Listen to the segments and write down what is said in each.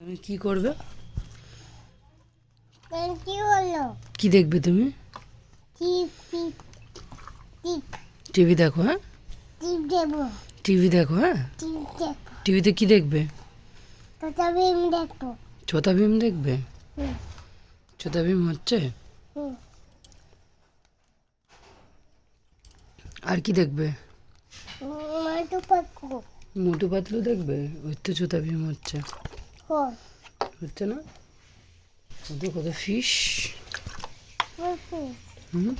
তুমি কি করবে? কি হলো কি দেখবে তুমি? টিভি দেখো হ্যাঁ? টিভি দেখো হ্যাঁ? টিভিতে কি দেখবে? আমি দেখব। ছোটা ভীম দেখবে? ছোটা ভীম হচ্ছে? আর কি দেখবে? মোটু পাতলু দেখবে? ওই তো ছোটা ভীম হচ্ছে। Foi. Até não. Roda fixe. Você. Hum?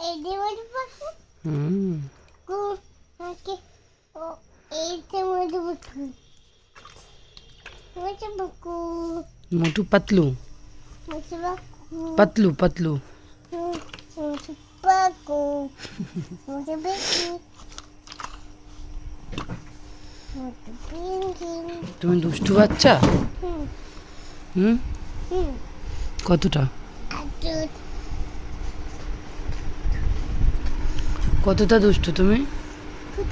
Ele deu olho pra. Hum. Aqui. Ele tem muito bucu. Muito bucu. Muito patlu. Muito bucu. Patlu, patlu. Muito bucu. Muito bucu. তুমি দুষ্টু বাচ্চা? হুম? কতটা? কতটা দুষ্টু তুমি? টু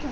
টু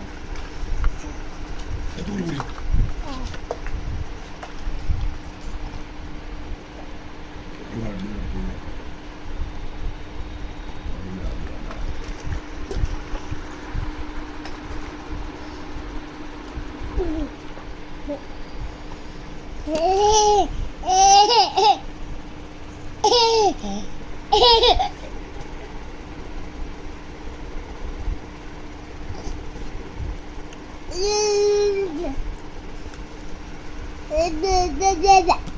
Yeah.